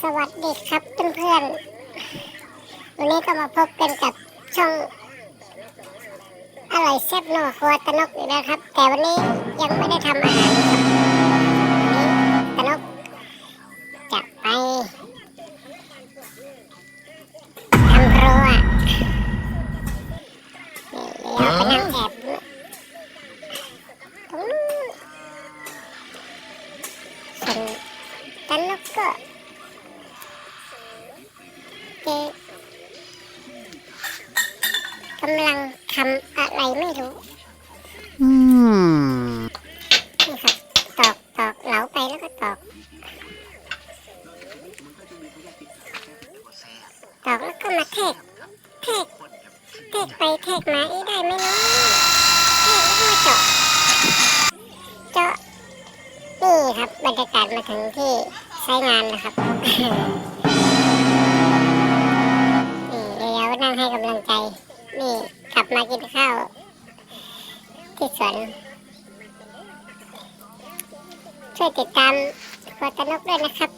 สวัสดีครับเพื่อนๆ วันนี้ก็มาพบกันกับช่องอร่อยแซ่บนัวครัวตนกอีกแล้วครับ แต่วันนี้ยังไม่ได้ทำอาหาร ส่วนตะนกก็เจ๊กำลังทำอะไรไม่รู้อืมนี่ครับตอกตอกเหลาไปแล้วก็ตอกตอกแล้วก็มาเทกเทกเทกไปเทกมาอีได้ไหมเนาะ ครับบรรยากาศมาถึงที่ใช้งานนะครับนี่เดี๋ยวนั่งให้กำลังใจ นี่กลับมากินข้าว ที่สวนช่วยติดตามครัวตรนกด้วยนะครับ